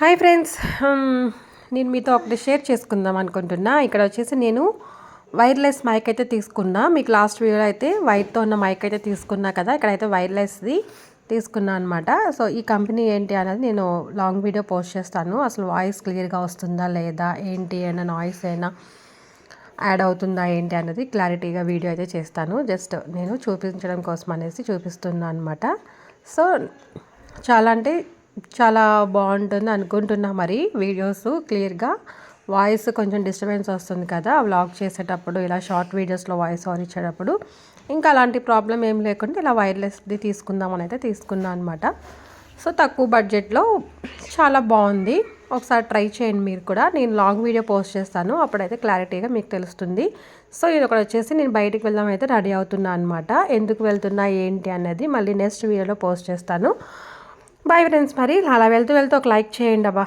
Hi friends um, నేను మీతో ఒకటి షేర్ చేసుకుందాం అనుకుంటున్నా. ఇక్కడ వచ్చేసి నేను వైర్లెస్ మైక్ అయితే తీసుకున్నా. మీకు లాస్ట్ వీడియో అయితే వైర్తో ఉన్న మైక్ అయితే తీసుకున్నా కదా ఇక్కడైతే వైర్లెస్ది తీసుకున్నా అనమాట సో ఈ కంపెనీ ఏంటి అనేది నేను లాంగ్ వీడియో పోస్ట్ చేస్తాను. అసలు వాయిస్ క్లియర్గా వస్తుందా లేదా ఏంటి అయినా నాయిస్ అయినా యాడ్ అవుతుందా ఏంటి అనేది క్లారిటీగా వీడియో అయితే చేస్తాను. జస్ట్ నేను చూపించడం కోసం అనేసి చూపిస్తున్నాను అనమాట సో చాలా అంటే చాలా బాగుంటుంది అనుకుంటున్నా మరి వీడియోస్ క్లియర్గా. వాయిస్ కొంచెం డిస్టర్బెన్స్ వస్తుంది కదా వ్లాగ్ చేసేటప్పుడు ఇలా షార్ట్ వీడియోస్లో వాయిస్ ఆన్ ఇచ్చేటప్పుడు. ఇంకా అలాంటి ప్రాబ్లం ఏం లేకుండా ఇలా వైర్లెస్ది తీసుకుందామని అయితే తీసుకున్నాను అనమాట సో తక్కువ బడ్జెట్లో చాలా బాగుంది. ఒకసారి ట్రై చేయండి మీరు కూడా. నేను లాంగ్ వీడియో పోస్ట్ చేస్తాను. అప్పుడైతే క్లారిటీగా మీకు తెలుస్తుంది. సో ఇది ఒకటి వచ్చేసి నేను బయటికి వెళ్దాం అయితే రెడీ అవుతున్నా అనమాట ఎందుకు వెళ్తున్నా ఏంటి అనేది మళ్ళీ నెక్స్ట్ వీడియోలో పోస్ట్ చేస్తాను. బాయ్ ఫ్రెండ్స్ మరి అలా వెళ్తూ వెళ్తూ ఒక లైక్ చేయండి అబ్బా.